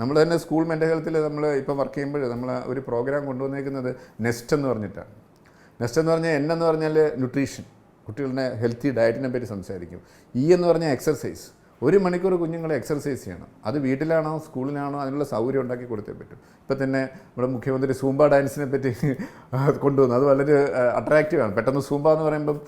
നമ്മൾ തന്നെ school mental ഹെൽത്തിൽ നമ്മൾ ഇപ്പോൾ വർക്ക് ചെയ്യുമ്പോൾ നമ്മൾ ഒരു പ്രോഗ്രാം കൊണ്ടുവന്നേക്കുന്നത് നെസ്റ്റ് എന്ന് പറഞ്ഞിട്ടാണ്. നെസ്റ്റ് എന്ന് പറഞ്ഞാൽ എൻ എന്ന് പറഞ്ഞാൽ ന്യൂട്രീഷൻ. കുട്ടികളുടെ ഹെൽത്തി ഡയറ്റിനെ പറ്റി സംസാരിക്കും. ഇ എന്ന് പറഞ്ഞാൽ എക്സർസൈസ്. ഒരു മണിക്കൂർ കുഞ്ഞുങ്ങളെ എക്സർസൈസ് ചെയ്യണം. അത് വീട്ടിലാണോ സ്കൂളിലാണോ അതിനുള്ള സൗകര്യം ഉണ്ടാക്കി കൊടുത്തേ പറ്റും. ഇപ്പം തന്നെ നമ്മുടെ മുഖ്യമന്ത്രി സൂംബ ഡാൻസിനെ പറ്റി കൊണ്ടുവന്നു. അത് വളരെ അട്രാക്റ്റീവാണ് പെട്ടെന്ന് സൂംബ എന്ന് പറയുമ്പം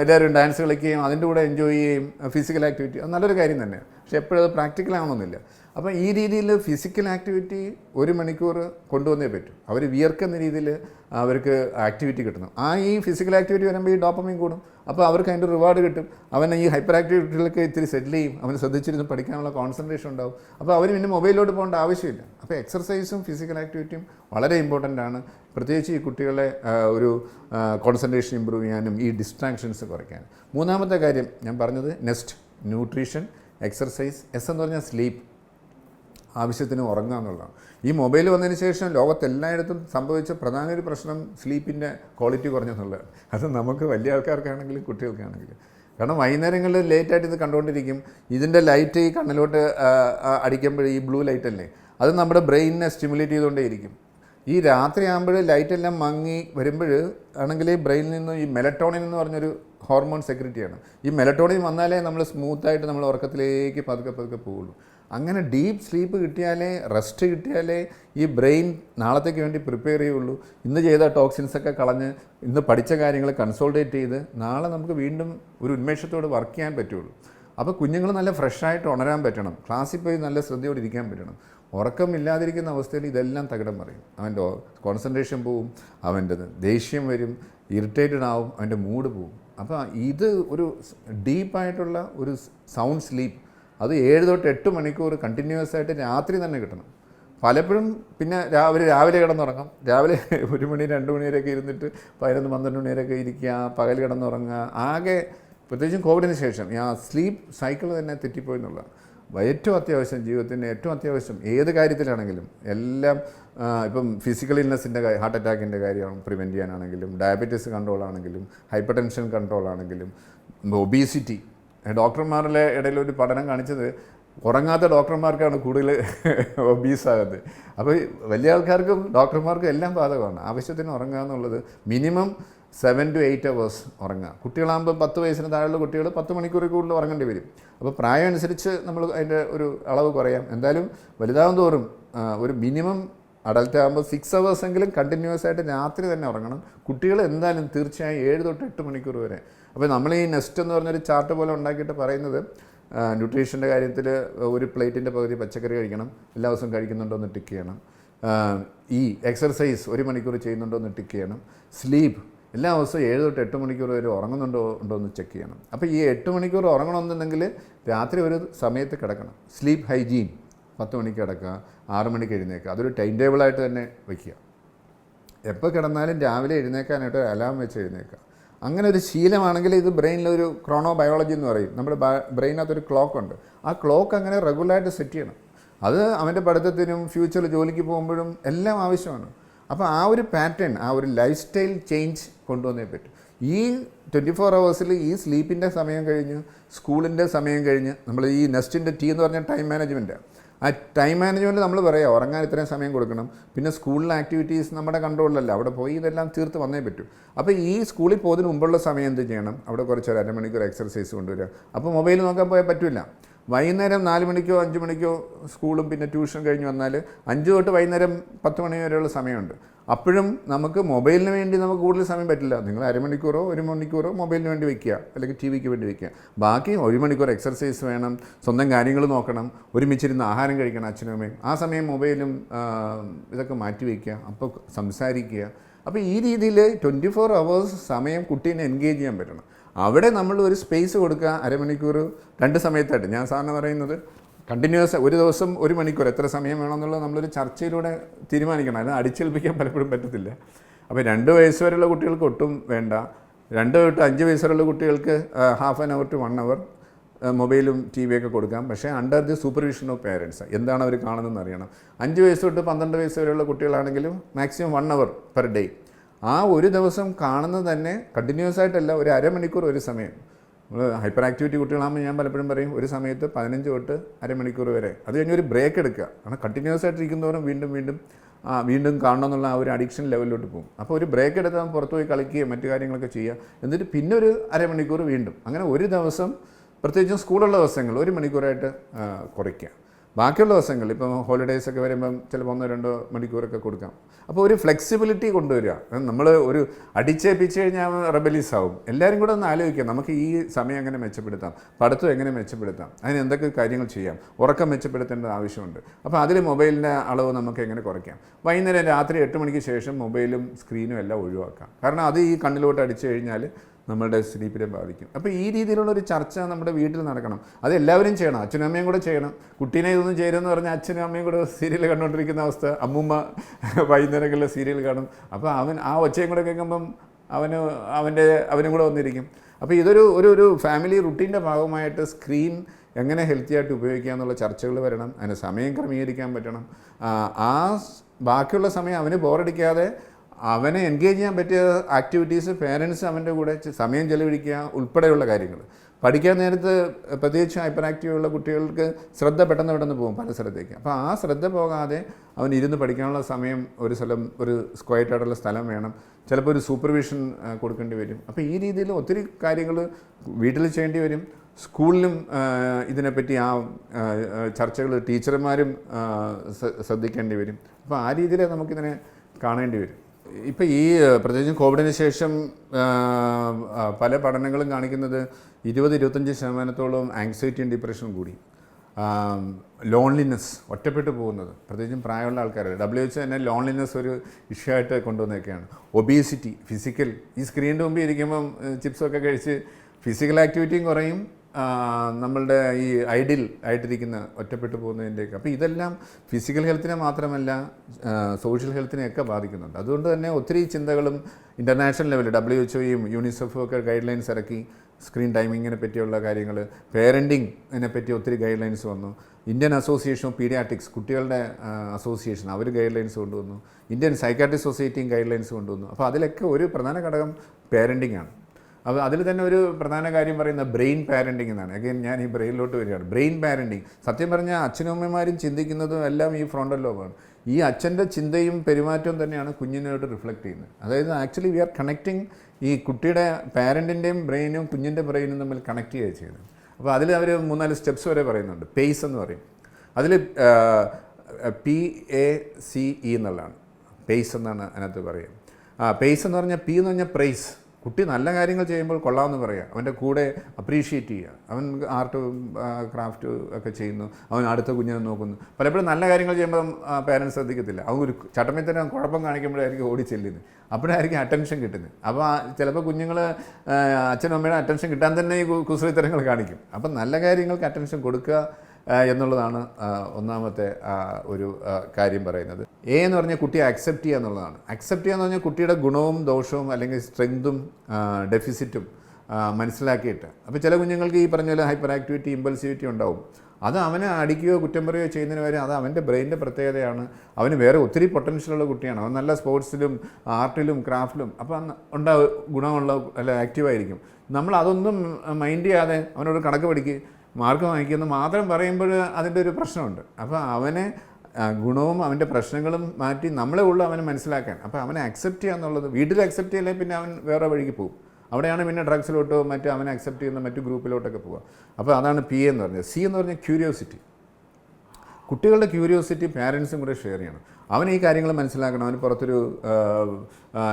എല്ലാവരും ഡാൻസ് കളിക്കുകയും അതിന്റെ കൂടെ എൻജോയ് ചെയ്യുകയും ഫിസിക്കൽ ആക്ടിവിറ്റി അത് നല്ലൊരു കാര്യം തന്നെ പക്ഷേ എപ്പോഴും അത് പ്രാക്ടിക്കൽ ആവണമെന്നില്ല. അപ്പം ഈ രീതിയിൽ ഫിസിക്കൽ ആക്ടിവിറ്റി ഒരു മണിക്കൂർ കൊണ്ടുവന്നേ പറ്റും. അവർ വിയർക്കുന്ന രീതിയിൽ അവർക്ക് ആക്ടിവിറ്റി കിട്ടണം. ആ ഈ ഫിസിക്കൽ ആക്ടിവിറ്റി വരുമ്പോൾ ഈ ഡോപ്പമിൻ കൂടും. അപ്പോൾ അവർക്ക് അതിന്റെ റിവാർഡ് കിട്ടും. അവൻ ഈ ഹൈപ്പർ ആക്ടിവിറ്റികളൊക്കെ ഇത്തിരി സെറ്റിൽ ചെയ്യും. അവന് ശ്രദ്ധിച്ചിരുന്ന് പഠിക്കാനുള്ള കോൺസെൻട്രേഷൻ ഉണ്ടാവും. അപ്പോൾ അവർ പിന്നെ മൊബൈലിലോട്ട് പോകേണ്ട ആവശ്യമില്ല. അപ്പോൾ എക്സർസൈസും ഫിസിക്കൽ ആക്ടിവിറ്റിയും വളരെ ഇമ്പോർട്ടന്റ് ആണ്. പ്രത്യേകിച്ച് ഈ കുട്ടികളെ ഒരു കോൺസെൻട്രേഷൻ ഇമ്പ്രൂവ് ചെയ്യാനും ഈ ഡിസ്ട്രാക്ഷൻസ് കുറയ്ക്കാനും. മൂന്നാമത്തെ കാര്യം ഞാൻ പറഞ്ഞത് നെസ്റ്റ് ന്യൂട്രീഷൻ എക്സർസൈസ് എസ് എന്ന് പറഞ്ഞാൽ സ്ലീപ്പ് ആവശ്യത്തിന് ഉറങ്ങുക എന്നുള്ളതാണ്. ഈ മൊബൈൽ വന്നതിന് ശേഷം ലോകത്തെല്ലായിടത്തും സംഭവിച്ച പ്രധാന ഒരു പ്രശ്നം സ്ലീപ്പിന്റെ ക്വാളിറ്റി കുറഞ്ഞെന്നുള്ളതാണ്. അത് നമുക്ക് വലിയ ആൾക്കാർക്കാണെങ്കിലും കുട്ടികൾക്കാണെങ്കിലും. കാരണം വൈകുന്നേരങ്ങളിൽ ലേറ്റായിട്ട് ഇത് കണ്ടുകൊണ്ടിരിക്കും. ഇതിന്റെ ലൈറ്റ് ഈ കണ്ണിലോട്ട് അടിക്കുമ്പോൾ ഈ ബ്ലൂ ലൈറ്റ് അല്ലേ? അത് നമ്മുടെ ബ്രെയിനിനെ സ്റ്റിമുലേറ്റ് ചെയ്തുകൊണ്ടേയിരിക്കും. ഈ രാത്രിയാകുമ്പോൾ ലൈറ്റെല്ലാം മങ്ങി വരുമ്പോൾ ആണെങ്കിൽ ബ്രെയിനിൽ നിന്ന് ഈ മെലറ്റോണിൻ എന്ന് പറഞ്ഞൊരു ഹോർമോൺ സെക്രട്ടറിയാണ്. ഈ മെലറ്റോണിൻ വന്നാലേ നമ്മൾ സ്മൂത്തായിട്ട് നമ്മൾ ഉറക്കത്തിലേക്ക് പതുക്കെ പതുക്കെ പോവുള്ളൂ അങ്ങനെ ഡീപ്പ് സ്ലീപ്പ് കിട്ടിയാലേ റെസ്റ്റ് കിട്ടിയാലേ ഈ ബ്രെയിൻ നാളത്തേക്ക് വേണ്ടി പ്രിപ്പയർ ചെയ്യുള്ളൂ. ഇന്ന് ചെയ്ത ടോക്സിൻസൊക്കെ കളഞ്ഞ് ഇന്ന് പഠിച്ച കാര്യങ്ങൾ കൺസോൾട്ടേറ്റ് ചെയ്ത് നാളെ നമുക്ക് വീണ്ടും ഒരു ഉന്മേഷത്തോട് വർക്ക് ചെയ്യാൻ പറ്റുള്ളൂ. അപ്പോൾ കുഞ്ഞുങ്ങൾ നല്ല ഫ്രഷായിട്ട് ഉണരാൻ പറ്റണം. ക്ലാസ്സിൽ പോയി നല്ല ശ്രദ്ധയോടെ ഇരിക്കാൻ പറ്റണം. ഉറക്കമില്ലാതിരിക്കുന്ന അവസ്ഥയിൽ ഇതെല്ലാം തകിടം പറയും അവന്റെ കോൺസെൻട്രേഷൻ പോവും അവന്റെ ദേഷ്യം വരും ഇറിറ്റേറ്റഡ് ആവും അവന്റെ മൂഡ് പോവും. അപ്പോൾ ഇത് ഒരു ഡീപ്പായിട്ടുള്ള ഒരു സൗണ്ട് സ്ലീപ്പ് അത് ഏഴ് തൊട്ട് എട്ട് മണിക്കൂർ കണ്ടിന്യൂസ് ആയിട്ട് രാത്രി തന്നെ കിട്ടണം. പലപ്പോഴും പിന്നെ രാവിലെ രാവിലെ കിടന്നുറങ്ങാം. രാവിലെ ഒരു മണി രണ്ട് മണി വരെയൊക്കെ ഇരുന്നിട്ട് പതിനൊന്ന് പന്ത്രണ്ട് മണി വരെയൊക്കെ ഇരിക്കുക പകൽ കിടന്നുറങ്ങുക ആകെ പ്രത്യേകിച്ചും കോവിഡിന് ശേഷം ആ സ്ലീപ്പ് സൈക്കിൾ തന്നെ തെറ്റിപ്പോയി എന്നുള്ളതാണ്. ഏറ്റവും അത്യാവശ്യം ജീവിതത്തിന് ഏറ്റവും അത്യാവശ്യം ഏത് കാര്യത്തിലാണെങ്കിലും എല്ലാം ഇപ്പം ഫിസിക്കൽ ഇൽനെസ്സിന്റെ ഹാർട്ട് അറ്റാക്കിന്റെ കാര്യം പ്രിവെന്റ് ചെയ്യാനാണെങ്കിലും ഡയബറ്റീസ് കൺട്രോൾ ആണെങ്കിലും ഹൈപ്പർ ടെൻഷൻ കൺട്രോൾ ആണെങ്കിലും ഒബീസിറ്റി ഡോക്ടർമാരുടെ ഇടയിൽ ഒരു പഠനം കാണിച്ചത് ഉറങ്ങാത്ത ഡോക്ടർമാർക്കാണ് കൂടുതൽ ഒബീസാകുന്നത് അപ്പോൾ വലിയ ആൾക്കാർക്കും ഡോക്ടർമാർക്കും എല്ലാം ബാധകമാണ്. ആവശ്യത്തിന് ഉറങ്ങുക എന്നുള്ളത് minimum seven to eight hours ഉറങ്ങുക. കുട്ടികളാകുമ്പോൾ പത്ത് വയസ്സിന് താഴെയുള്ള കുട്ടികൾ പത്ത് മണിക്കൂർ കൂടുതൽ ഉറങ്ങേണ്ടി വരും. അപ്പോൾ പ്രായം അനുസരിച്ച് നമ്മൾ അതിന്റെ ഒരു അളവ് കുറയാം. എന്തായാലും വലുതാകും തോറും ഒരു മിനിമം അഡൽട്ട് ആകുമ്പോൾ സിക്സ് അവേഴ്സ് എങ്കിലും കണ്ടിന്യൂസ് ആയിട്ട് രാത്രി തന്നെ ഉറങ്ങണം. കുട്ടികൾ എന്തായാലും തീർച്ചയായും ഏഴ് തൊട്ട് എട്ട് മണിക്കൂർ വരെ. അപ്പോൾ നമ്മൾ ഈ നെസ്റ്റ് എന്ന് പറഞ്ഞൊരു ചാർട്ട് പോലെ ഉണ്ടാക്കിയിട്ട് പറയുന്നത് ന്യൂട്രീഷന്റെ കാര്യത്തിൽ ഒരു പ്ലേറ്റിന്റെ പകുതി പച്ചക്കറി കഴിക്കണം എല്ലാ ദിവസവും കഴിക്കുന്നുണ്ടോ എന്ന് ടിക്ക് ചെയ്യണം. ഈ എക്സർസൈസ് ഒരു മണിക്കൂർ ചെയ്യുന്നുണ്ടോ എന്ന് ടിക്ക് ചെയ്യണം. സ്ലീപ്പ് എല്ലാ ദിവസവും ഏഴ് തൊട്ട് എട്ട് മണിക്കൂർ വരെ ഉറങ്ങുന്നുണ്ടോ ഉണ്ടോ എന്ന് ചെക്ക് ചെയ്യണം. അപ്പോൾ ഈ എട്ട് മണിക്കൂർ ഉറങ്ങണമെന്നുണ്ടെങ്കിൽ രാത്രി ഒരു സമയത്ത് കിടക്കണം. സ്ലീപ്പ് ഹൈജീൻ പത്ത് മണിക്ക് കിടക്കുക ആറ് മണിക്ക് എഴുന്നേക്കുക അതൊരു ടൈം ടേബിളായിട്ട് തന്നെ വയ്ക്കുക എപ്പോൾ കിടന്നാലും രാവിലെ എഴുന്നേക്കാനായിട്ട് ഒരു അലാം വെച്ച് എഴുന്നേക്കുക അങ്ങനെ ഒരു ശീലമാണെങ്കിൽ ഇത് ബ്രെയിനിലൊരു ക്രോണോ ബയോളജി എന്ന് പറയും. നമ്മുടെ ബ്രെയിനകത്തൊരു ക്ലോക്ക് ഉണ്ട്. ആ ക്ലോക്ക് അങ്ങനെ റെഗുലറായിട്ട് സെറ്റ് ചെയ്യണം. അത് അവന്റെ പഠിത്തത്തിനും ഫ്യൂച്ചറിൽ ജോലിക്ക് പോകുമ്പോഴും എല്ലാം ആവശ്യമാണ്. അപ്പോൾ ആ ഒരു പാറ്റേൺ ആ ഒരു ലൈഫ് സ്റ്റൈൽ ചേഞ്ച് കൊണ്ടുവന്നേ പറ്റും. ഈ ട്വന്റി ഫോർ അവേഴ്സിൽ ഈ സ്ലീപ്പിന്റെ സമയം കഴിഞ്ഞ് സ്കൂളിന്റെ സമയം കഴിഞ്ഞ് നമ്മൾ ഈ നെസ്റ്റിന്റെ ടീ എന്ന് പറഞ്ഞ ടൈം മാനേജ്മെന്റ് ആ ടൈം മാനേജ്മെന്റ് നമ്മൾ പറയാം ഉറങ്ങാൻ ഇത്രയും സമയം കൊടുക്കണം. പിന്നെ സ്കൂളിലെ ആക്ടിവിറ്റീസ് നമ്മുടെ കൺട്രോളിലല്ല അവിടെ പോയി ഇതെല്ലാം തീർത്ത് വന്നേ പറ്റൂ. അപ്പോൾ ഈ സ്കൂളിൽ പോകുന്നതിന് മുമ്പുള്ള സമയം എന്ത് ചെയ്യണം? അവിടെ കുറച്ച് ഒരു അരമണിക്കൂർ എക്സർസൈസ് കൊണ്ടുവരിക. അപ്പോൾ മൊബൈൽ നോക്കാൻ പോയാൽ പറ്റില്ല വൈകുന്നേരം നാല് മണിക്കോ അഞ്ച് മണിക്കോ സ്കൂളും പിന്നെ ട്യൂഷൻ കഴിഞ്ഞ് വന്നാൽ അഞ്ച് തൊട്ട് വൈകുന്നേരം പത്ത് മണി വരെയുള്ള സമയമുണ്ട്. അപ്പോഴും നമുക്ക് മൊബൈലിന് വേണ്ടി നമുക്ക് കൂടുതൽ സമയം പറ്റില്ല. നിങ്ങൾ അരമണിക്കൂറോ ഒരു മണിക്കൂറോ മൊബൈലിന് വേണ്ടി വെക്കുക. അല്ലെങ്കിൽ ടി വിക്ക് വേണ്ടി വെക്കുക. ബാക്കി ഒരു മണിക്കൂർ എക്സർസൈസ് വേണം. സ്വന്തം കാര്യങ്ങൾ നോക്കണം. ഒരുമിച്ചിരുന്ന് ആഹാരം കഴിക്കണം അച്ഛനും അമ്മയും. ആ സമയം മൊബൈലും ഇതൊക്കെ മാറ്റി വയ്ക്കുക അപ്പോൾ സംസാരിക്കുക. അപ്പോൾ ഈ രീതിയിൽ ട്വന്റി ഫോർ അവേഴ്സ് സമയം കുട്ടീനെ എൻഗേജ് ചെയ്യാൻ പറ്റണം. അവിടെ നമ്മൾ ഒരു സ്പേസ് കൊടുക്കുക. അരമണിക്കൂർ രണ്ട് സമയത്തായിട്ട്. ഞാൻ സാറിന് പറയുന്നത് കണ്ടിന്യൂസ് ഒരു ദിവസം ഒരു മണിക്കൂർ എത്ര സമയം വേണമെന്നുള്ളത് നമ്മളൊരു ചർച്ചയിലൂടെ തീരുമാനിക്കണം. അത് അടിച്ചേൽപ്പിക്കാൻ പലപ്പോഴും പറ്റത്തില്ല. അപ്പോൾ രണ്ട് വയസ്സ് വരെയുള്ള കുട്ടികൾക്ക് ഒട്ടും വേണ്ട. രണ്ട് തൊട്ട് അഞ്ച് വയസ്സ് വരെയുള്ള കുട്ടികൾക്ക് half an hour to one hour മൊബൈലും ടി വിയൊക്കെ കൊടുക്കാം. പക്ഷേ under the supervision of parents എന്താണ് അവർ കാണുന്നതെന്ന് അറിയണം. അഞ്ച് വയസ്സ് തൊട്ട് പന്ത്രണ്ട് വയസ്സ് വരെയുള്ള കുട്ടികളാണെങ്കിലും maximum one hour per day ആ ഒരു ദിവസം കാണുന്നത് തന്നെ കണ്ടിന്യൂസ് ആയിട്ടല്ല ഒരു അരമണിക്കൂർ ഒരു സമയം. നമ്മൾ ഹൈപ്പർ ആക്ടിവിറ്റി കുട്ടികളാകുമ്പോൾ ഞാൻ പലപ്പോഴും പറയും ഒരു സമയത്ത് പതിനഞ്ച് തൊട്ട് അരമണിക്കൂർ വരെ. അത് കഴിഞ്ഞ് ഒരു ബ്രേക്ക് എടുക്കുക. കാരണം കണ്ടിന്യൂസ് ആയിട്ട് ഇരിക്കുന്നവരും വീണ്ടും വീണ്ടും വീണ്ടും കാണണം എന്നുള്ള ആ ഒരു അഡിക്ഷൻ ലെവലിലോട്ട് പോകും. അപ്പോൾ ഒരു ബ്രേക്ക് എടുത്താൽ പുറത്ത് പോയി കളിക്കുകയും മറ്റു കാര്യങ്ങളൊക്കെ ചെയ്യുക. എന്നിട്ട് പിന്നെ ഒരു അരമണിക്കൂർ വീണ്ടും. അങ്ങനെ ഒരു ദിവസം പ്രത്യേകിച്ചും സ്കൂളുള്ള ദിവസങ്ങൾ ഒരു മണിക്കൂറായിട്ട് കുറയ്ക്കുക. ബാക്കിയുള്ള ദിവസങ്ങൾ ഇപ്പം ഹോളിഡേയ്സ് ഒക്കെ വരുമ്പം ചിലപ്പോൾ ഒന്നോ രണ്ടോ മണിക്കൂറൊക്കെ കൊടുക്കാം. അപ്പോൾ ഒരു ഫ്ലെക്സിബിലിറ്റി കൊണ്ടുവരിക. നമ്മൾ ഒരു അടിച്ചേപ്പിച്ച് കഴിഞ്ഞാൽ റെബലീസ് ആവും. എല്ലാവരും കൂടെ ഒന്ന് ആലോചിക്കുക. നമുക്ക് ഈ സമയം എങ്ങനെ മെച്ചപ്പെടുത്താം? പഠിത്തം എങ്ങനെ മെച്ചപ്പെടുത്താം? അതിന് എന്തൊക്കെ കാര്യങ്ങൾ ചെയ്യാം? ഉറക്കം മെച്ചപ്പെടുത്തേണ്ട ആവശ്യമുണ്ട്. അപ്പോൾ അതിൽ മൊബൈലിന്റെ അളവ് നമുക്ക് എങ്ങനെ കുറയ്ക്കാം? വൈകുന്നേരം രാത്രി എട്ട് മണിക്ക് ശേഷം മൊബൈലും സ്ക്രീനും എല്ലാം ഒഴിവാക്കാം. കാരണം അത് ഈ കണ്ണിലോട്ട് അടിച്ചു കഴിഞ്ഞാൽ നമ്മളുടെ സ്ലീപ്പിനെ ബാധിക്കും. അപ്പോൾ ഈ രീതിയിലുള്ള ഒരു ചർച്ച നമ്മുടെ വീട്ടിൽ നടക്കണം. അത് എല്ലാവരും ചെയ്യണം. അച്ഛനും അമ്മയും കൂടെ ചെയ്യണം. കുട്ടീനെ ഇതൊന്നും ചെയ്യരുതെന്ന് പറഞ്ഞാൽ അച്ഛനും അമ്മയും കൂടെ സീരിയൽ കണ്ടുകൊണ്ടിരിക്കുന്ന അവസ്ഥ. അമ്മൂമ്മ വൈകുന്നേരങ്ങളിൽ സീരിയൽ കാണും. അപ്പോൾ അവൻ ആ ഒച്ചയും കൂടെ കേൾക്കുമ്പം അവന് അവന്റെ അവനും കൂടെ വന്നിരിക്കും. അപ്പോൾ ഇതൊരു ഒരു ഒരു ഫാമിലി റുട്ടീന്റെ ഭാഗമായിട്ട് സ്ക്രീൻ എങ്ങനെ ഹെൽത്തി ആയിട്ട് ഉപയോഗിക്കുക എന്നുള്ള ചർച്ചകൾ വരണം. അതിന് സമയം ക്രമീകരിക്കാൻ പറ്റണം. ആ, ആ ബാക്കിയുള്ള സമയം അവന് ബോറടിക്കാതെ അവനെ എൻഗേജ് ചെയ്യാൻ പറ്റിയ ആക്ടിവിറ്റീസ് പേരൻസ് അവന്റെ കൂടെ സമയം ചെലവഴിക്കുക ഉൾപ്പെടെയുള്ള കാര്യങ്ങൾ. പഠിക്കാൻ നേരത്ത് പ്രത്യേകിച്ച് ഹൈപ്പർ ആക്റ്റീവ് ഉള്ള കുട്ടികൾക്ക് ശ്രദ്ധ പെട്ടെന്ന് പെട്ടെന്ന് പോകും പല സ്ഥലത്തേക്ക്. അപ്പോൾ ആ ശ്രദ്ധ പോകാതെ അവൻ ഇരുന്ന് പഠിക്കാനുള്ള സമയം ഒരു സ്ഥലം ഒരു സ്ക്വയറ്റായിട്ടുള്ള സ്ഥലം വേണം. ചിലപ്പോൾ ഒരു സൂപ്പർവിഷൻ കൊടുക്കേണ്ടി വരും. അപ്പോൾ ഈ രീതിയിൽ ഒത്തിരി കാര്യങ്ങൾ വീട്ടിൽ ചെയ്യേണ്ടി വരും. സ്കൂളിലും ഇതിനെപ്പറ്റി ആ ചർച്ചകൾ ടീച്ചർമാരും ശ്രദ്ധിക്കേണ്ടി വരും. അപ്പോൾ ആ രീതിയിൽ നമുക്കിതിനെ കാണേണ്ടി വരും. ഇപ്പോൾ ഈ പ്രത്യേകിച്ചും കോവിഡിന് ശേഷം പല പഠനങ്ങളും കാണിക്കുന്നത് ഇരുപത് ഇരുപത്തഞ്ച് ശതമാനത്തോളം ആങ്സൈറ്റിയും ഡിപ്രഷനും കൂടി. ലോൺലിനെസ് ഒറ്റപ്പെട്ടു പോകുന്നത്. പ്രത്യേകിച്ചും പ്രായമുള്ള ആൾക്കാർ ഡബ്ല്യു എച്ച് തന്നെ ലോൺലിനെസ് ഒരു ഇഷ്യൂ ആയിട്ട് കൊണ്ടുവന്നൊക്കെയാണ് ഒബീസിറ്റി ഫിസിക്കൽ ഈ സ്ക്രീനിന്റെ മുമ്പിൽ ഇരിക്കുമ്പം ചിപ്സൊക്കെ കഴിച്ച് ഫിസിക്കൽ ആക്ടിവിറ്റിയും കുറയും. നമ്മളുടെ ഈ ഐഡിൽ ആയിട്ടിരിക്കുന്ന ഒറ്റപ്പെട്ടു പോകുന്നതിന്റെയൊക്കെ. അപ്പോൾ ഇതെല്ലാം ഫിസിക്കൽ ഹെൽത്തിനെ മാത്രമല്ല സോഷ്യൽ ഹെൽത്തിനെയൊക്കെ ബാധിക്കുന്നുണ്ട്. അതുകൊണ്ട് തന്നെ ഒത്തിരി ചിന്തകളും ഇന്റർനാഷണൽ ലെവലിൽ ഡബ്ല്യു എച്ച് ഒയും യൂണിസെഫും ഒക്കെ ഗൈഡ് ലൈൻസ് ഇറക്കി സ്ക്രീൻ ടൈമിങ്ങിനെ പറ്റിയുള്ള കാര്യങ്ങൾ പേരന്റിങ്ങിനെ പറ്റി ഒത്തിരി ഗൈഡ് ലൈൻസ് വന്നു. ഇന്ത്യൻ അസോസിയേഷൻ ഓഫ് പീഡിയാട്രിക്സ് കുട്ടികളുടെ അസോസിയേഷൻ അവർ ഗൈഡ് ലൈൻസ് കൊണ്ടുവന്നു. ഇന്ത്യൻ സൈക്കാട്രി സൊസൈറ്റിയും ഗൈഡ് ലൈൻസ് കൊണ്ടുവന്നു. അപ്പോൾ അതിലൊക്കെ ഒരു പ്രധാന ഘടകം പേരന്റിങ്ങാണ് അപ്പോൾ അതിൽ തന്നെ ഒരു പ്രധാന കാര്യം പറയുന്ന ബ്രെയിൻ പാരന്റിംഗ് എന്നാണ്. അഗൈൻ ഞാൻ ഈ ബ്രെയിനിലോട്ട് വരികയാണ്. ബ്രെയിൻ പാരന്റിംഗ് സത്യം പറഞ്ഞാൽ അച്ഛനും അമ്മമാരും ചിന്തിക്കുന്നതും എല്ലാം ഈ ഫ്രോണ്ടൽ ലോബാണ് ഈ അച്ഛന്റെ ചിന്തയും പെരുമാറ്റവും തന്നെയാണ് കുഞ്ഞിനോട്ട് റിഫ്ലക്റ്റ് ചെയ്യുന്നത്. അതായത് ആക്ച്വലി വി ആർ കണക്റ്റിംഗ് ഈ കുട്ടിയുടെ പാരന്റിന്റെയും ബ്രെയിനും കുഞ്ഞിന്റെ ബ്രെയിനും തമ്മിൽ കണക്ട് ചെയ്യുക ചെയ്യുന്നത്. അപ്പോൾ അതിൽ അവർ മൂന്നാൽ സ്റ്റെപ്സ് വരെ പറയുന്നുണ്ട്. പേസ് എന്ന് പറയും. അതിൽ പി എ സി ഇ എന്നുള്ളതാണ്. പേസ് എന്നാണ് അതിനകത്ത് പറയുക. ആ പേസ് എന്ന് പറഞ്ഞാൽ പി എന്ന് പറഞ്ഞാൽ പ്രൈസ് കുട്ടി നല്ല കാര്യങ്ങൾ ചെയ്യുമ്പോൾ കൊള്ളാമെന്ന് പറയുക അവന്റെ കൂടെ അപ്രീഷിയേറ്റ് ചെയ്യുക. അവൻ ആർട്ട് ക്രാഫ്റ്റ് ഒക്കെ ചെയ്യുന്നു. അവൻ അടുത്ത കുഞ്ഞിനെ നോക്കുന്നു. പലപ്പോഴും നല്ല കാര്യങ്ങൾ ചെയ്യുമ്പോൾ പേരൻസ് ശ്രദ്ധിക്കത്തില്ല. അവൻ ഒരു ചട്ടമേ തന്നെ കുഴപ്പം കാണിക്കുമ്പോഴായിരിക്കും ഓടി ചെല്ലുന്നത്. അപ്പോഴായിരിക്കും അറ്റൻഷൻ കിട്ടുന്നത്. അപ്പോൾ ചിലപ്പോൾ കുഞ്ഞുങ്ങൾ അച്ഛനും അമ്മയുടെ അറ്റൻഷൻ കിട്ടാൻ തന്നെ ഈ കുസൃതരങ്ങൾ കാണിക്കും. അപ്പം നല്ല കാര്യങ്ങൾക്ക് അറ്റൻഷൻ കൊടുക്കുക എന്നുള്ളതാണ് ഒന്നാമത്തെ ഒരു കാര്യം പറയുന്നത്. എ എന്ന് പറഞ്ഞാൽ കുട്ടിയെ അക്സെപ്റ്റ് ചെയ്യുക എന്നുള്ളതാണ്. അക്സെപ്റ്റ് ചെയ്യുക എന്ന് പറഞ്ഞാൽ കുട്ടിയുടെ ഗുണവും ദോഷവും അല്ലെങ്കിൽ സ്ട്രെങ്തും ഡെഫിസിറ്റും മനസ്സിലാക്കിയിട്ട്. അപ്പോൾ ചില കുഞ്ഞുങ്ങൾക്ക് ഈ പറഞ്ഞ പോലെ ഹൈപ്പർ ആക്ടിവിറ്റി ഇമ്പൾസിവിറ്റി ഉണ്ടാവും. അത് അവനെ അടിക്കുകയോ കുറ്റം പറയുകയോ ചെയ്യുന്നതിന് വരെ അത് അവന്റെ ബ്രെയിന്റെ പ്രത്യേകതയാണ്. അവന് വേറെ ഒത്തിരി പൊട്ടൻഷ്യലുള്ള കുട്ടിയാണ്. അവൻ നല്ല സ്പോർട്സിലും ആർട്ടിലും ക്രാഫ്റ്റിലും അന്ന് ഉണ്ടാവും ഗുണമുള്ള അല്ല ആക്റ്റീവായിരിക്കും നമ്മൾ അതൊന്നും മൈൻഡ് ചെയ്യാതെ അവനോട് കണക്ക് പഠിക്കുക മാർക്ക് വാങ്ങിക്കുമെന്ന് മാത്രം പറയുമ്പോൾ അതിന്റെ ഒരു പ്രശ്നമുണ്ട്. അപ്പോൾ അവനെ ഗുണവും അവന്റെ പ്രശ്നങ്ങളും മാറ്റി നമ്മളെ ഉള്ളു അവനെ മനസ്സിലാക്കാൻ. അപ്പോൾ അവനെ അക്സെപ്റ്റ് ചെയ്യുക എന്നുള്ളത് വീട്ടിൽ അക്സെപ്റ്റ് ചെയ്യില്ലേ പിന്നെ അവൻ വേറെ വഴിക്ക് പോകും. അവിടെയാണ് പിന്നെ ഡ്രഗ്സിലോട്ടോ മറ്റോ അവനെ അക്സെപ്റ്റ് ചെയ്യുന്ന മറ്റു ഗ്രൂപ്പിലോട്ടൊക്കെ പോവുക അപ്പോൾ അതാണ് പി എന്ന് പറഞ്ഞത്. സി എന്ന് പറഞ്ഞാൽ ക്യൂരിയോസിറ്റി കുട്ടികളുടെ ക്യൂരിയോസിറ്റി പാരൻസും കൂടെ ഷെയർ ചെയ്യണം. അവൻ ഈ കാര്യങ്ങൾ മനസ്സിലാക്കണം. അവന് പുറത്തൊരു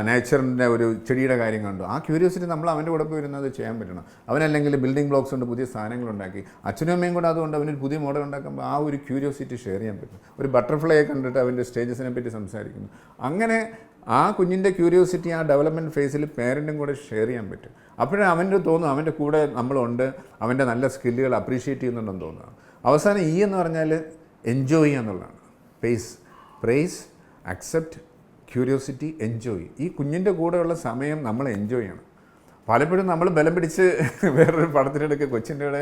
നേച്ചറിന്റെ ഒരു ചെടിയുടെ കാര്യം കണ്ടു. ആ ക്യൂരിയോസിറ്റി നമ്മൾ അവന്റെ കൂടെ പോയി ഇരുന്നത് ചെയ്യാൻ പറ്റണം. അവനല്ലെങ്കിൽ ബിൽഡിംഗ് ബ്ലോക്സ് കൊണ്ട് പുതിയ സാധനങ്ങൾ ഉണ്ടാക്കി. അച്ഛനും അമ്മയും കൂടെ അതുകൊണ്ട് അവനൊരു പുതിയ മോഡൽ ഉണ്ടാക്കുമ്പോൾ ആ ഒരു ക്യൂരിയോസിറ്റി ഷെയർ ചെയ്യാൻ പറ്റും. ഒരു ബട്ടർഫ്ലൈയെ കണ്ടിട്ട് അവന്റെ സ്റ്റേജസിനെ പറ്റി സംസാരിക്കുന്നു. അങ്ങനെ ആ കുഞ്ഞിന്റെ ക്യൂരിയോസിറ്റി ആ ഡെവലപ്മെന്റ് ഫേസിൽ പേരന്റും കൂടെ ഷെയർ ചെയ്യാൻ പറ്റും. അപ്പോഴേ അവന്റെ തോന്നും അവന്റെ കൂടെ നമ്മളുണ്ട് അവന്റെ നല്ല സ്കില്ലുകൾ അപ്രീഷിയേറ്റ് ചെയ്യുന്നുണ്ടെന്ന് തോന്നുന്നു അവസാനം ഈ എന്ന് പറഞ്ഞാൽ എൻജോയ് ചെയ്യുക എന്നുള്ളതാണ്. Pace praise accept curiosity enjoy ഈ കുഞ്ഞിന്റെ കൂടെയുള്ള സമയം നമ്മൾ എൻജോയ് ചെയ്യണം പലപ്പോഴും നമ്മൾ ബലം പിടിച്ച് വേറൊരു പടത്തിനെടുക്കുക കൊച്ചിന്റെ കൂടെ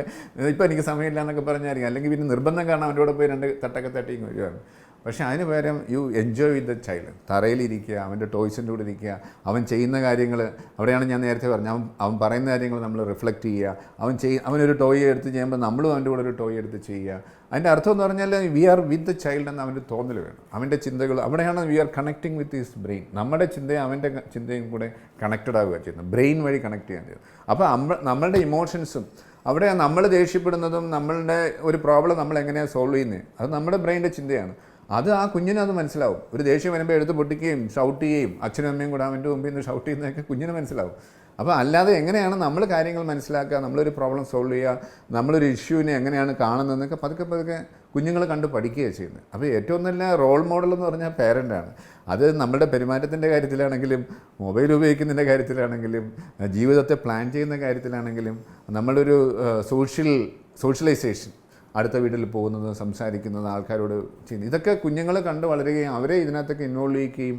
ഇപ്പം എനിക്ക് സമയമില്ല എന്നൊക്കെ പറഞ്ഞായിരിക്കും. അല്ലെങ്കിൽ പിന്നെ നിർബന്ധം കാരണം അവന്റെ കൂടെ പോയി രണ്ട് തട്ടൊക്കെ തട്ടി വരികയാണ് പക്ഷേ അതിന് പകരം you enjoy with the child തറയിലിരിക്കുക അവന്റെ ടോയ്സിന്റെ കൂടെ ഇരിക്കുക അവൻ ചെയ്യുന്ന കാര്യങ്ങൾ അവിടെയാണ് ഞാൻ നേരത്തെ പറഞ്ഞത്. അവൻ അവൻ പറയുന്ന കാര്യങ്ങൾ നമ്മൾ റിഫ്ലക്റ്റ് ചെയ്യുക. അവൻ ചെയ് അവനൊരു ടോയ് എടുത്ത് ചെയ്യുമ്പോൾ നമ്മളും അവന്റെ കൂടെ ഒരു ടോയ് എടുത്ത് ചെയ്യുക. അതിന്റെ അർത്ഥം എന്ന് പറഞ്ഞാൽ we are with the child എന്ന് അവന്റെ തോന്നൽ വേണം. അവന്റെ ചിന്തകൾ അവിടെയാണ് we are connecting with his brain. നമ്മുടെ ചിന്തയും അവന്റെ ചിന്തയും കൂടെ കണക്റ്റഡ് ആവുക ചെയ്യുന്നത്. ബ്രെയിൻ വഴി കണക്ട് ചെയ്യാൻ ചെയ്യുന്നത്. അപ്പോൾ നമ്മളുടെ ഇമോഷൻസും അവിടെ നമ്മൾ ദേഷ്യപ്പെടുന്നതും നമ്മളുടെ ഒരു പ്രോബ്ലം നമ്മൾ എങ്ങനെയാണ് സോൾവ് ചെയ്യുന്നത്? അത് നമ്മുടെ ബ്രെയിന്റെ ചിന്തയാണ്. അത് ആ കുഞ്ഞിന് അത് മനസ്സിലാവും. ഒരു ദേഷ്യം വരുമ്പോൾ എടുത്ത് പൊട്ടിക്കുകയും ഷൗട്ട് ചെയ്യുകയും അച്ഛനും അമ്മയും കൂടെ അവന്റെ മുമ്പിൽ നിന്ന് ഷൗട്ട് ചെയ്യുന്നതൊക്കെ കുഞ്ഞിന് മനസ്സിലാവും. അപ്പോൾ അല്ലാതെ എങ്ങനെയാണ് നമ്മൾ കാര്യങ്ങൾ മനസ്സിലാക്കുക നമ്മളൊരു പ്രോബ്ലം സോൾവ് ചെയ്യുക നമ്മളൊരു ഇഷ്യൂവിനെ എങ്ങനെയാണ് കാണുന്നതെന്നൊക്കെ പതുക്കെ പതുക്കെ കുഞ്ഞുങ്ങൾ കണ്ട് പഠിക്കുകയാണ് ചെയ്യുന്നത് അപ്പോൾ ഏറ്റവും നല്ല റോൾ മോഡൽ എന്ന് പറഞ്ഞാൽ പേരന്റാണ് അത് നമ്മുടെ പെരുമാറ്റത്തിന്റെ കാര്യത്തിലാണെങ്കിലും മൊബൈൽ ഉപയോഗിക്കുന്നതിന്റെ കാര്യത്തിലാണെങ്കിലും ജീവിതത്തെ പ്ലാൻ ചെയ്യുന്ന കാര്യത്തിലാണെങ്കിലും നമ്മളൊരു സോഷ്യൽ സോഷ്യലൈസേഷൻ അടുത്ത വീട്ടിൽ പോകുന്നത് സംസാരിക്കുന്നത് ആൾക്കാരോട് ചെയ്യുന്നത്. ഇതൊക്കെ കുഞ്ഞുങ്ങളെ കണ്ട് വളരുകയും അവരെ ഇതിനകത്തൊക്കെ ഇൻവോൾവ് ചെയ്യിക്കുകയും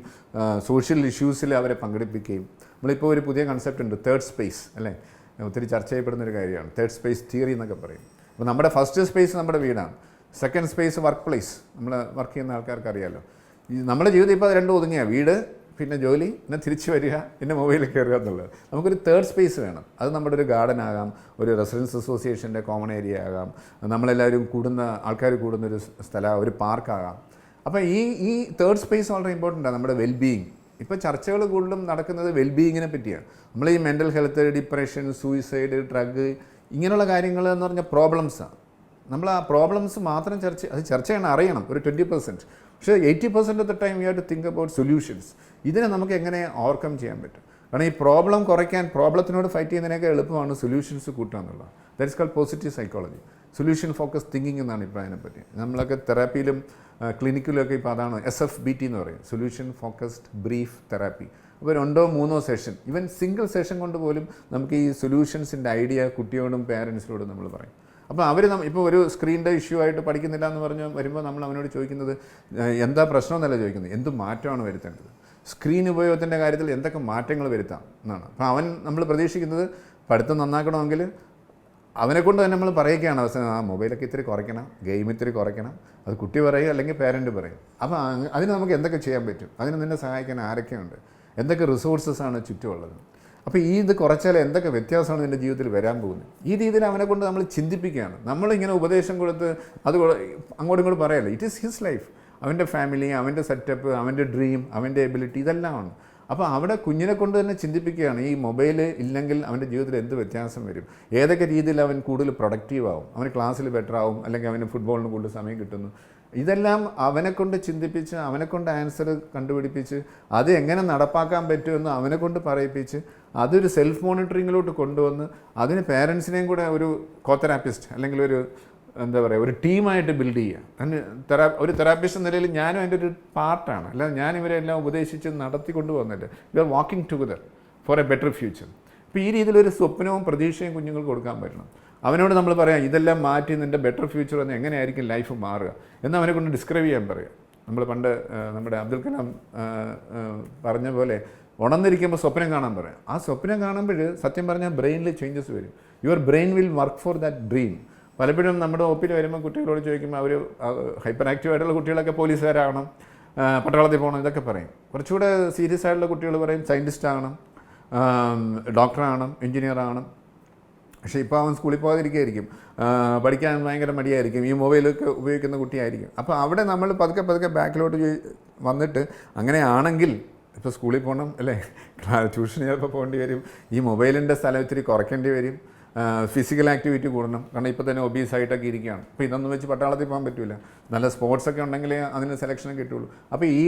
സോഷ്യൽ ഇഷ്യൂസിൽ അവരെ പങ്കെടുപ്പിക്കുകയും. നമ്മളിപ്പോൾ ഒരു പുതിയ കൺസെപ്റ്റ് ഉണ്ട് തേർഡ് സ്പേസ് അല്ലേ? ഒത്തിരി ചർച്ച ചെയ്യപ്പെടുന്ന ഒരു കാര്യമാണ് തേർഡ് സ്പേസ് തിയറി എന്നൊക്കെ പറയും. അപ്പോൾ നമ്മുടെ ഫസ്റ്റ് സ്പേസ് നമ്മുടെ വീടാണ്. സെക്കൻഡ് സ്പേസ് വർക്ക് പ്ലേസ് നമ്മൾ വർക്ക് ചെയ്യുന്ന ആൾക്കാർക്ക് അറിയാമല്ലോ നമ്മുടെ ജീവിതം ഇപ്പോൾ രണ്ടും ഒതുങ്ങിയ. വീട് പിന്നെ ജോലി പിന്നെ തിരിച്ചു വരിക പിന്നെ മൊബൈലിൽ കയറുക എന്നുള്ളത്. നമുക്കൊരു തേർഡ് സ്പേസ് വേണം. അത് നമ്മുടെ ഒരു ഗാർഡൻ ആകാം ഒരു റെസിഡൻസ് അസോസിയേഷന്റെ കോമൺ ഏരിയ ആകാം നമ്മളെല്ലാവരും കൂടുന്ന ആൾക്കാർ കൂടുന്ന ഒരു സ്ഥലം ഒരു പാർക്കാകാം അപ്പോൾ ഈ ഈ തേർഡ് സ്പേസ് വളരെ ഇമ്പോർട്ടന്റ് ആണ് നമ്മുടെ വെൽബീയിങ് ഇപ്പോൾ ചർച്ചകൾ കൂടുതലും നടക്കുന്നത് വെൽബീയിങ്ങിനെ പറ്റിയാണ്. നമ്മൾ ഈ mental health depression suicide drug ഇങ്ങനെയുള്ള കാര്യങ്ങൾ എന്ന് പറഞ്ഞാൽ പ്രോബ്ലംസാണ് നമ്മൾ ആ പ്രോബ്ലംസ് മാത്രം ചർച്ച അത് ചർച്ച ചെയ്യണം അറിയണം ഒരു ട്വന്റി പെർസെന്റ് പക്ഷേ eighty percent of the time you have to think about solutions ഇതിനെ നമുക്ക് എങ്ങനെ ഓവർകം ചെയ്യാൻ പറ്റും? കാരണം ഈ പ്രോബ്ലം കുറയ്ക്കാൻ പ്രോബ്ലത്തിനോട് ഫൈറ്റ് ചെയ്യുന്നതിനേക്കാൾ എളുപ്പമാണ് സൊല്യൂഷൻസ് കൂട്ടുക എന്നുള്ളത്. That is call positive psychology solution focus thinking എന്നാണ് ഇപ്പോൾ അതിനെപ്പറ്റി നമ്മളൊക്കെ തെറാപ്പിയിലും ക്ലിനിക്കിലും ഒക്കെ ഇപ്പോൾ അതാണ് എസ് എഫ് ബി ടി എന്ന് പറയും. സൊല്യൂഷൻ ഫോക്കസ്ഡ് ബ്രീഫ് തെറാപ്പി അപ്പോൾ രണ്ടോ മൂന്നോ സെഷൻ ഈവൻ സിംഗിൾ സെഷൻ കൊണ്ട് പോലും നമുക്ക് ഈ സൊല്യൂഷൻസിന്റെ ഐഡിയ കുട്ടിയോടും പേരൻസിനോടും നമ്മൾ പറയും. അപ്പോൾ അവർ ഇപ്പോൾ ഒരു സ്ക്രീനിന്റെ ഇഷ്യൂ ആയിട്ട് പഠിക്കുന്നില്ല എന്ന് പറഞ്ഞ് വരുമ്പോൾ നമ്മൾ അവനോട് ചോദിക്കുന്നത് എന്താ പ്രശ്നം? എന്നല്ല ചോദിക്കുന്നത്. എന്ത് മാറ്റമാണ് വരുത്തേണ്ടത്? സ്ക്രീൻ ഉപയോഗത്തിന്റെ കാര്യത്തിൽ എന്തൊക്കെ മാറ്റങ്ങൾ വരുത്താം എന്നാണ്. അപ്പോൾ അവൻ നമ്മൾ പ്രതീക്ഷിക്കുന്നത് പഠിത്തം നന്നാക്കണമെങ്കിൽ അവനെക്കൊണ്ട് തന്നെ നമ്മൾ പറയുകയാണ് അവസാനം ആ മൊബൈലൊക്കെ ഇത്തിരി കുറയ്ക്കണം ഗെയിം ഇത്തിരി കുറയ്ക്കണം അത് കുട്ടി പറയും അല്ലെങ്കിൽ പേരന്റ് പറയും. അപ്പോൾ അതിന് നമുക്ക് എന്തൊക്കെ ചെയ്യാൻ പറ്റും? അതിന് നിന്നെ സഹായിക്കാൻ ആരൊക്കെയുണ്ട് എന്തൊക്കെ റിസോഴ്സസ് ആണ് ചുറ്റുമുള്ളത്? അപ്പോൾ ഈ ഇത് കുറച്ചാൽ എന്തൊക്കെ വ്യത്യാസമാണ് നിന്റെ ജീവിതത്തിൽ വരാൻ പോകുന്നത്? ഈ രീതിയിൽ അവനെ കൊണ്ട് നമ്മൾ ചിന്തിപ്പിക്കുകയാണ്. നമ്മളിങ്ങനെ ഉപദേശം കൊടുത്ത് അത് അങ്ങോട്ടും ഇങ്ങോട്ടും പറയല്ല? ഇറ്റ് ഈസ് ഹിസ് ലൈഫ് അവന്റെ ഫാമിലി അവന്റെ സെറ്റപ്പ് അവന്റെ ഡ്രീം അവന്റെ എബിലിറ്റി ഇതെല്ലാമാണ് അപ്പോൾ അവിടെ കുഞ്ഞിനെ കൊണ്ട് തന്നെ ചിന്തിപ്പിക്കുകയാണ് ഈ മൊബൈൽ ഇല്ലെങ്കിൽ അവന്റെ ജീവിതത്തിൽ എന്ത് വ്യത്യാസം വരും? ഏതൊക്കെ രീതിയിൽ അവൻ കൂടുതൽ പ്രൊഡക്റ്റീവ് ആവും? അവന് ക്ലാസ്സിൽ ബെറ്റർ ആവും? അല്ലെങ്കിൽ അവന് ഫുട്ബോളിന് കൂടുതൽ സമയം കിട്ടുന്നു? ഇതെല്ലാം അവനെ കൊണ്ട് ചിന്തിപ്പിച്ച് അവനെ കൊണ്ട് ആൻസർ കണ്ടുപിടിപ്പിച്ച് അത് എങ്ങനെ നടപ്പാക്കാൻ പറ്റുമെന്ന് അവനെ കൊണ്ട് പറയിപ്പിച്ച് അതൊരു സെൽഫ് മോണിറ്ററിങ്ങിലോട്ട് കൊണ്ടുവന്ന് അതിന് പേരൻസിനെയും കൂടെ ഒരു കോതെറാപ്പിസ്റ്റ് അല്ലെങ്കിൽ ഒരു എന്താ പറയുക ഒരു ടീമായിട്ട് ബിൽഡ് ചെയ്യുക അതിന് തെറാ ഒരു തെറാപ്പിസ്റ്റ് എന്ന നിലയിൽ ഞാനും അതിന്റെ ഒരു പാർട്ടാണ് അല്ലാതെ ഞാൻ ഇവരെ എല്ലാം ഉപദേശിച്ച് നടത്തി കൊണ്ടുപോകുന്നില്ല. We are walking together for a better future അപ്പോൾ ഈ രീതിയിലൊരു സ്വപ്നവും പ്രതീക്ഷയും കുഞ്ഞുങ്ങൾക്ക് കൊടുക്കാൻ പറ്റണം. അവനോട് നമ്മൾ പറയാം ഇതെല്ലാം മാറ്റി നിന്റെ ബെറ്റർ ഫ്യൂച്ചർ എന്ന് എങ്ങനെയായിരിക്കും ലൈഫ് മാറുക? എന്ന് അവനെ കൊണ്ട് ഡിസ്ക്രൈബ് ചെയ്യാൻ പറയാം. നമ്മൾ പണ്ട് നമ്മുടെ അബ്ദുൽ കലാം പറഞ്ഞ പോലെ ഉണർന്നിരിക്കുമ്പോൾ സ്വപ്നം കാണാൻ പറയാം. ആ സ്വപ്നം കാണുമ്പോൾ സത്യം പറഞ്ഞാൽ ബ്രെയിനിൽ ചേഞ്ചസ് വരും. Your brain will work for that dream പലപ്പോഴും നമ്മുടെ ഒപ്പിൽ വരുമ്പോൾ കുട്ടികളോട് ചോദിക്കുമ്പോൾ അവർ ഹൈപ്പർ ആക്റ്റീവ് ആയിട്ടുള്ള കുട്ടികളൊക്കെ പോലീസുകാരാകണം പട്ടാളത്തിൽ പോകണം ഇതൊക്കെ പറയും. കുറച്ചുകൂടെ സീരിയസ് ആയിട്ടുള്ള കുട്ടികൾ പറയും സയന്റിസ്റ്റ് ആകണം ഡോക്ടറാകണം എഞ്ചിനീയർ ആകണം. പക്ഷേ ഇപ്പോൾ അവൻ സ്കൂളിൽ പോകാതിരിക്കുകയായിരിക്കും പഠിക്കാൻ ഭയങ്കര മടിയായിരിക്കും. ഈ മൊബൈലൊക്കെ ഉപയോഗിക്കുന്ന കുട്ടിയായിരിക്കും. അപ്പോൾ അവിടെ നമ്മൾ പതുക്കെ പതുക്കെ ബാക്കിലോട്ട് വന്നിട്ട് അങ്ങനെയാണെങ്കിൽ ഇപ്പോൾ സ്കൂളിൽ പോകണം അല്ലേ? ട്യൂഷന് ചിലപ്പോൾ പോകേണ്ടി വരും. ഈ മൊബൈലിന്റെ സ്ഥലം ഇത്തിരി കുറയ്ക്കേണ്ടി വരും. ഫിസിക്കൽ ആക്ടിവിറ്റി കൂടണം. കാരണം ഇപ്പോൾ തന്നെ ഒബീസ് ആയിട്ടൊക്കെ ഇരിക്കുകയാണ്. അപ്പോൾ ഇതൊന്നും വെച്ച് പട്ടാളത്തിൽ പോകാൻ പറ്റില്ല നല്ല സ്പോർട്സ് ഒക്കെ ഉണ്ടെങ്കിലേ അതിന് സെലക്ഷൻ കിട്ടുള്ളൂ. അപ്പോൾ ഈ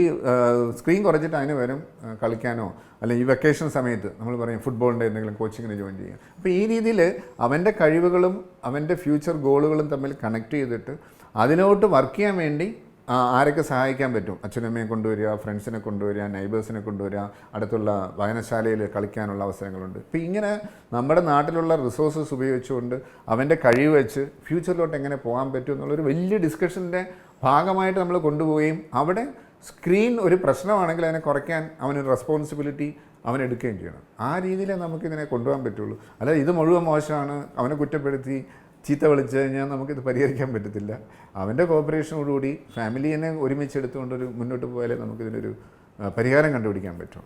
സ്ക്രീൻ കുറച്ചിട്ട് അതിന് വരും കളിക്കാനോ അല്ലെങ്കിൽ ഈ വെക്കേഷൻ സമയത്ത് നമ്മൾ പറയും ഫുട്ബോളിന്റെ എന്തെങ്കിലും കോച്ചിങ്ങിന് ജോയിൻ ചെയ്യാം അപ്പോൾ ഈ രീതിയിൽ അവന്റെ കഴിവുകളും അവന്റെ ഫ്യൂച്ചർ ഗോളുകളും തമ്മിൽ കണക്ട് ചെയ്തിട്ട് അതിലോട്ട് വർക്ക് ചെയ്യാൻ വേണ്ടി ആരൊക്കെ സഹായിക്കാൻ പറ്റും? അച്ഛനമ്മയെ കൊണ്ടുവരിക ഫ്രണ്ട്സിനെ കൊണ്ടുവരിക നൈബേഴ്സിനെ കൊണ്ടുവരിക അടുത്തുള്ള വായനശാലയിൽ കളിക്കാനുള്ള അവസരങ്ങളുണ്ട്. ഇപ്പം ഇങ്ങനെ നമ്മുടെ നാട്ടിലുള്ള റിസോഴ്സസ് ഉപയോഗിച്ചുകൊണ്ട് അവന്റെ കഴിവ് വെച്ച് ഫ്യൂച്ചറിലോട്ട് എങ്ങനെ പോകാൻ പറ്റും എന്നുള്ളൊരു വലിയ ഡിസ്കഷന്റെ ഭാഗമായിട്ട് നമ്മൾ കൊണ്ടുപോവുകയും അവിടെ സ്ക്രീൻ ഒരു പ്രശ്നമാണെങ്കിൽ അതിനെ കുറയ്ക്കാൻ അവനൊരു റെസ്പോൺസിബിലിറ്റി അവൻ എടുക്കുകയും ചെയ്യണം. ആ രീതിയിലേ നമുക്കിതിനെ കൊണ്ടുപോകാൻ പറ്റുള്ളൂ. അല്ലാതെ ഇത് മുഴുവൻ മോശമാണ്. അവനെ കുറ്റപ്പെടുത്തി. ചീത്ത വിളിച്ചു കഴിഞ്ഞാൽ നമുക്കിത് പരിഹരിക്കാൻ പറ്റത്തില്ല. അവന്റെ കോപ്പറേഷനോടുകൂടി ഫാമിലിയെ ഒരുമിച്ച് എടുത്തുകൊണ്ടൊരു മുന്നോട്ട് പോയാലേ നമുക്കിതിനൊരു പരിഹാരം കണ്ടുപിടിക്കാൻ പറ്റും.